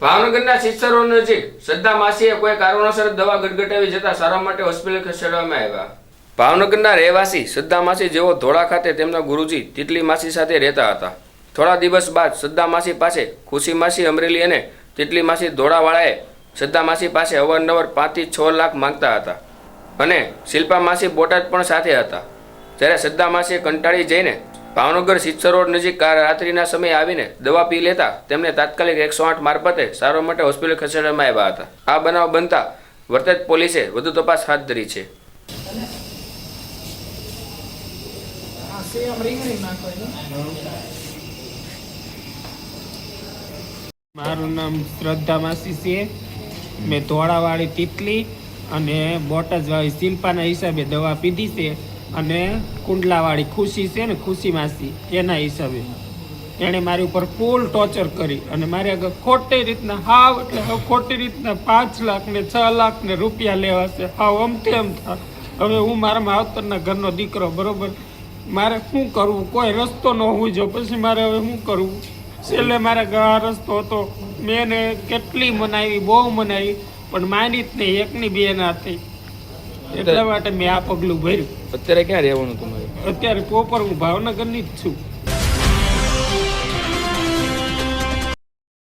ભાવનગરના સિસ્ટરો નજીક શ્રદ્ધા માસીએ કોઈ કારણોસર દવા ગટગટાવી જતા સારવાર માટે હોસ્પિટલ ખસેડવામાં આવ્યા. ભાવનગરના રહેવાસી શ્રદ્ધા માસી જેઓ ધોળા ખાતે તેમના ગુરુજી તિતલી માસી સાથે રહેતા હતા. થોડા દિવસ બાદ શ્રદ્ધા માસી પાસે ખુશી માસી અમરેલી અને તિતલી માસી ધોળાવાળાએ શ્રદ્ધા માસી પાસે અવારનવાર પાંચથી છ લાખ માંગતા હતા અને શિલ્પા માસી બોટાદ પણ સાથે હતા. જ્યારે શ્રદ્ધા માસીએ કંટાળી જઈને ભાવનગર સિત્સર રોડ નજીક કાર રાત્રિના સમયે આવીને દવા પી લેતા તેમને તાત્કાલિક એકસો આઠ મારફતે સારવાર માટે હોસ્પિટલ ખસેડવામાં આવ્યા હતા. આ બનાવ બનતા વર્તેજ પોલીસે વધુ તપાસ હાથ ધરી છે. મારું નામ શ્રદ્ધા માસી છે. મેં ધોળાવાળી તિતલી અને બોટજવાળી શિલ્પાના હિસાબે દવા પીધી છે. અને કુંડલાવાળી ખુશી છે ને ખુશી માસી એના હિસાબે. એણે મારી ઉપર ફૂલ ટોર્ચર કરી અને મારી આગળ ખોટી રીતના હાવ, એટલે હવે ખોટી રીતના પાંચ લાખ ને છ લાખ ને રૂપિયા લેવા છે. હાવ અમથે તેમ થા હવે હું મારા માવતરના ઘરનો દીકરો, બરોબર? મારે શું કરવું? કોઈ રસ્તો ન હોય જો પછી મારે હવે શું કરવું? છેલ્લે મારા આ રસ્તો હતો. મેં કેટલી મનાવી, બહુ મનાવી, પણ માની જ નહીં, એકની બે ના થઈ. એટલા માટે મેં આ પગલું ભર્યું. અત્યારે ક્યાં રહેવાનું તમારે? અત્યારે પોપર હું ભાવનગરની જ છું.